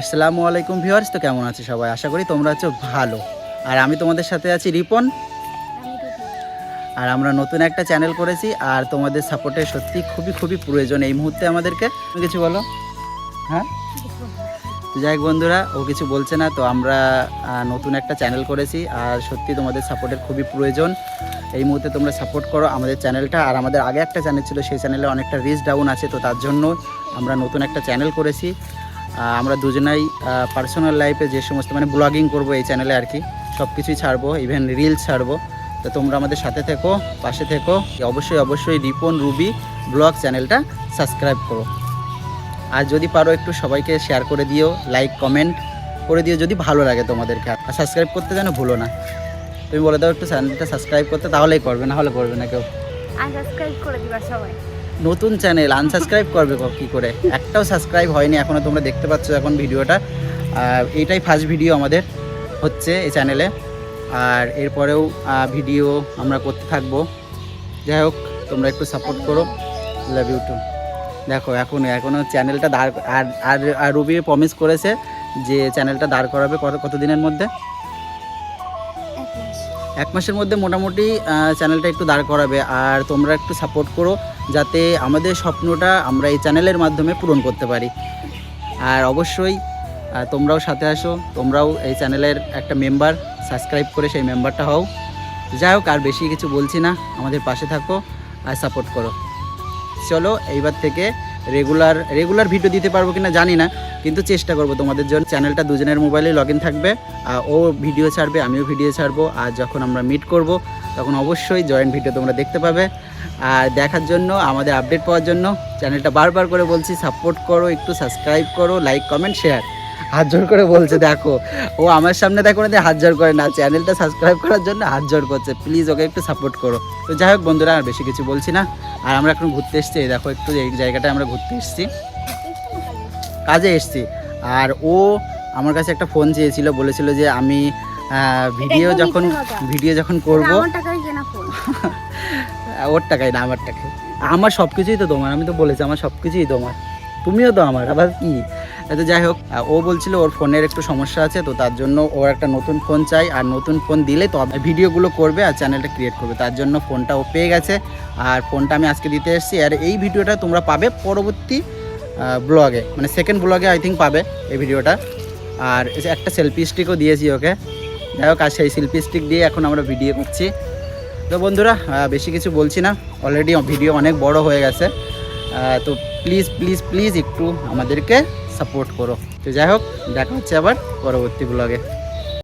আসসালামু আলাইকুম ভিউয়ার্স, তো কেমন আছে সবাই? আশা করি তোমরা আছো ভালো। আর আমি তোমাদের সাথে আছি রিপন। আর আমরা নতুন একটা চ্যানেল করেছি, আর তোমাদের সাপোর্টের সত্যি খুবই খুবই প্রয়োজন এই মুহূর্তে আমাদেরকে। কিছু বলো? হ্যাঁ? যাই বন্ধুরা, ও কিছু বলছে না, তো আমরা নতুন একটা চ্যানেল করেছি, আর সত্যি তোমাদের সাপোর্টের খুবই প্রয়োজন। এই মুহূর্তে তোমরা সাপোর্ট করো আমাদের চ্যানেলটা আর আমাদের আগে একটা চ্যানেল ছিল, সেই চ্যানেলে অনেকটা রিচ ডাউন আছে, তো তার জন্য আমরা নতুন একটা চ্যানেল করেছি। আমরা দুজনাই পার্সোনাল লাইফে যে সমস্ত মানে ব্লগিং করব এই চ্যানেলে আর কি সব কিছুই ছাড়বো ইভেন রিলস ছাড়বো। তো তোমরা আমাদের সাথে থেকো, পাশে থেকো, অবশ্যই অবশ্যই রিপন, রুবি ব্লগ চ্যানেলটা সাবস্ক্রাইব করো। আর যদি পারো একটু সবাইকে শেয়ার করে দিও লাইক কমেন্ট করে দিও, যদি ভালো লাগে তোমাদেরকে। আর সাবস্ক্রাইব করতে যেন ভুলো না। তুমি বলে দাও একটু চ্যানেলটা সাবস্ক্রাইব করতে, তাহলেই করবে, না হলে করবে না কেউ। আনসাবস্ক্রাইব করে দিবা সবাই। নতুন চ্যানেল আনসাবস্ক্রাইব করবে ক- করে? একটাও সাবস্ক্রাইব হয়নি এখনও তোমরা দেখতে পাচ্ছ এখন ভিডিওটা। আর এইটাই ফার্স্ট ভিডিও আমাদের হচ্ছে এই চ্যানেলে। আর এরপরেও ভিডিও আমরা করতে থাকব। যাই হোক তোমরা একটু সাপোর্ট করো। লাভ ইউ টু দেখো এখন এখনও চ্যানেলটা দাঁড় আর আর আর রুবি প্রমিস করেছে যে চ্যানেলটা দাঁড় করাবে কত কত দিনের মধ্যে? এক মাসের মধ্যে মোটামুটি চ্যানেলটা একটু দাঁড় করাবে। আর তোমরা একটু সাপোর্ট করো। যাতে আমাদের স্বপ্নটা আমরা এই চ্যানেলের মাধ্যমে পূরণ করতে পারি। আর অবশ্যই তোমরাও সাথে আসো, তোমরাও এই চ্যানেলের একটা মেম্বার সাবস্ক্রাইব করে সেই মেম্বারটা হও। যাই হোক, আর বেশি কিছু বলছি না, আমাদের পাশে থাকো আর সাপোর্ট করো। চলো, এইবার থেকে রেগুলার রেগুলার ভিডিও দিতে পারব কিনা জানি না, কিন্তু চেষ্টা করব তোমাদের জন্য। চ্যানেলটা দুজনের মোবাইলে লগ থাকবে, আর ও ভিডিও ছাড়বে, আমিও ভিডিও ছাড়বো, আর যখন আমরা মিট করব, তখন অবশ্যই জয়েন্ট ভিডিও তোমরা দেখতে পাবে। আর দেখার জন্য, আমাদের আপডেট পাওয়ার জন্য চ্যানেলটা বারবার করে বলছি সাপোর্ট করো, একটু সাবস্ক্রাইব করো লাইক কমেন্ট শেয়ার হাত জোর করে বলছে দেখো ও আমার সামনে দেখো না হাত জোর করে না চ্যানেলটা সাবস্ক্রাইব করার জন্য হাত জোর করছে। প্লিজ ওকে একটু সাপোর্ট করো। তো যাই হোক বন্ধুরা আর বেশি কিছু বলছি না। আর আমরা এখন ঘুরতে এসেছি এই দেখো একটু এই জায়গাটায় আমরা ঘুরতে এসেছি। কাজে এসেছি। আর ও আমার কাছে একটা ফোন চেয়েছিল বলেছিল যে আমি ভিডিও যখন ভিডিও যখন করব টাকায় ওর টাকাই না আমার টাকায়। আমার সব কিছুই তো তোমার আমি তো বলেছি আমার সব কিছুই তোমার। তুমিও তো আমার আবার কি? তো যাই হোক ও বলছিল ওর ফোনের একটু সমস্যা আছে, তো তার জন্য ওর একটা নতুন ফোন চাই, আর নতুন ফোন দিলে তো ভিডিওগুলো করবে আর চ্যানেলটা ক্রিয়েট করবে। তার জন্য ফোনটা ও পেয়ে গেছে, আর ফোনটা আমি আজকে দিতে এসেছি, আর এই ভিডিওটা তোমরা পাবে পরবর্তী ব্লগে মানে সেকেন্ড ব্লগে আই থিঙ্ক পাবে এই ভিডিওটা। আর একটা সেলফি স্টিকও দিয়েছি ওকে। যাই হোক, আর সেই সেলফি স্টিক দিয়ে এখন আমরা ভিডিও করছি। তো বন্ধুরা বেশি কিছু বলছি না অলরেডি ভিডিও অনেক বড় হয়ে গেছে। তো প্লিজ প্লিজ প্লিজ একটু আমাদেরকে সাপোর্ট করো। তো যাই হোক দেখা হচ্ছে আবার পরবর্তী ব্লগে